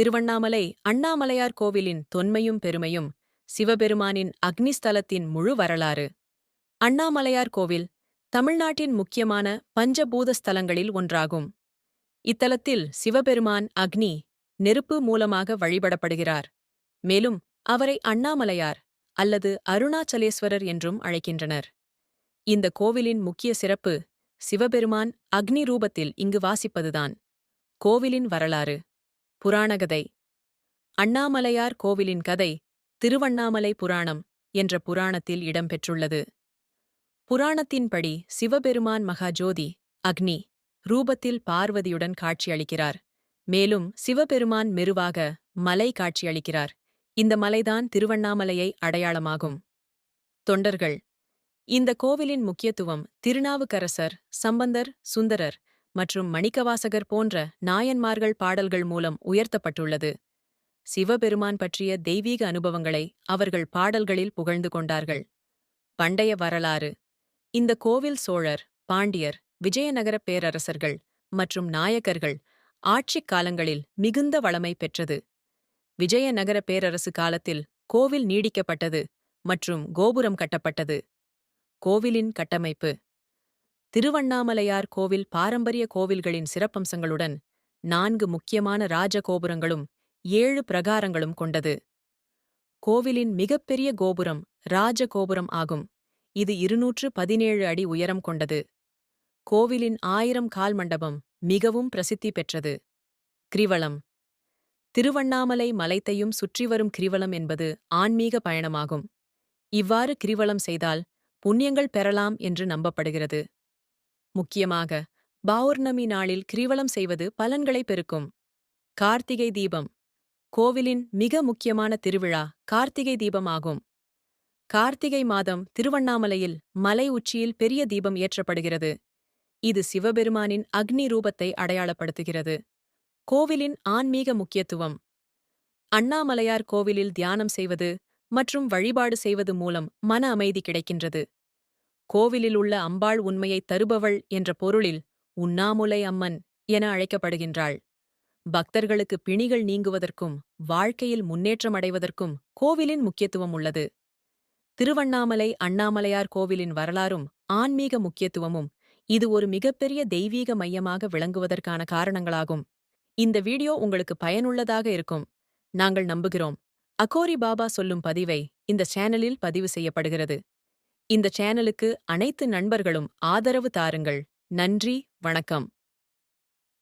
திருவண்ணாமலை அண்ணாமலையார் கோவிலின் தொன்மையும் பெருமையும் சிவபெருமானின் அக்னிஸ்தலத்தின் முழு வரலாறு. அண்ணாமலையார் கோவில் தமிழ்நாட்டின் முக்கியமான பஞ்சபூத ஸ்தலங்களில் ஒன்றாகும். இத்தலத்தில் சிவபெருமான் அக்னி நெருப்பு மூலமாக வழிபடப்படுகிறார். மேலும் அவரை அண்ணாமலையார் அல்லது அருணாச்சலேஸ்வரர் என்றும் அழைக்கின்றனர். இந்த கோவிலின் முக்கிய சிறப்பு சிவபெருமான் அக்னி ரூபத்தில் இங்கு வாசிப்பதுதான். கோவிலின் வரலாறு. புராணகதை. அண்ணாமலையார் கோவிலின் கதை திருவண்ணாமலை புராணம் என்ற புராணத்தில் இடம்பெற்றுள்ளது. புராணத்தின்படி சிவபெருமான் மகாஜோதி அக்னி ரூபத்தில் பார்வதியுடன் காட்சியளிக்கிறார். மேலும் சிவபெருமான் மெருவாக மலை காட்சியளிக்கிறார். இந்த மலைதான் திருவண்ணாமலையை அடையாளமாகும். தொண்டர்கள் இந்த கோவிலின் முக்கியத்துவம் திருநாவுக்கரசர் சம்பந்தர் சுந்தரர் மற்றும் மணிக்கவாசகர் போன்ற நாயன்மார்கள் பாடல்கள் மூலம் உயர்த்தப்பட்டுள்ளது. சிவபெருமான் பற்றிய தெய்வீக அனுபவங்களை அவர்கள் பாடல்களில் புகழ்ந்து கொண்டார்கள். பண்டைய வரலாறு. இந்த கோவில் சோழர் பாண்டியர் விஜயநகர பேரரசர்கள் மற்றும் நாயக்கர்கள் ஆட்சிக் காலங்களில் மிகுந்த வளமை பெற்றது. விஜயநகர பேரரசு காலத்தில் கோவில் நீடிக்கப்பட்டது மற்றும் கோபுரம் கட்டப்பட்டது. கோவிலின் கட்டமைப்பு. திருவண்ணாமலையார் கோவில் பாரம்பரிய கோவில்களின் சிறப்பம்சங்களுடன் நான்கு முக்கியமான ராஜ கோபுரங்களும் ஏழு பிரகாரங்களும் கொண்டது. கோவிலின் மிகப்பெரிய கோபுரம் ராஜ கோபுரம் ஆகும். இது இருநூற்று பதினேழு அடி உயரம் கொண்டது. கோவிலின் ஆயிரம் கால் மண்டபம் மிகவும் பிரசித்தி பெற்றது. கிரிவலம். திருவண்ணாமலை மலைத்தையும் சுற்றி வரும் கிரிவலம் என்பது ஆன்மீக பயணமாகும். இவ்வாறு கிரிவலம் செய்தால் புண்ணியங்கள் பெறலாம் என்று நம்பப்படுகிறது. முக்கியமாக பௌர்ணமி நாளில் கிரிவலம் செய்வது பலன்களை பெருக்கும். கார்த்திகை தீபம் கோவிலின் மிக முக்கியமான திருவிழா கார்த்திகை தீபம் ஆகும். கார்த்திகை மாதம் திருவண்ணாமலையில் மலை உச்சியில் பெரிய தீபம் ஏற்றப்படுகிறது. இது சிவபெருமானின் அக்னி ரூபத்தை அடையாளப்படுத்துகிறது. கோவிலின் ஆன்மீக முக்கியத்துவம் அண்ணாமலையார் கோவிலில் தியானம் செய்வது மற்றும் வழிபாடு செய்வது மூலம் மன அமைதி கிடைக்கின்றது. கோவிலில் உள்ள அம்பாள் உண்மையைத் தருபவள் என்ற பொருளில் உண்ணாமுலை அம்மன் என அழைக்கப்படுகின்றாள். பக்தர்களுக்கு பிணிகள் நீங்குவதற்கும் வாழ்க்கையில் முன்னேற்றம் அடைவதற்கும் கோவிலின் முக்கியத்துவம் உள்ளது. திருவண்ணாமலை அண்ணாமலையார் கோவிலின் வரலாறும் ஆன்மீக முக்கியத்துவமும் இது ஒரு மிகப்பெரிய தெய்வீக மையமாக விளங்குவதற்கான காரணங்களாகும். இந்த வீடியோ உங்களுக்கு பயனுள்ளதாக இருக்கும். நாங்கள் நம்புகிறோம். அகோரி பாபா சொல்லும் பதிவை இந்த சேனலில் பதிவு செய்யப்படுகிறது. இந்த சேனலுக்கு அனைத்து நண்பர்களும் ஆதரவு தாருங்கள். நன்றி வணக்கம்.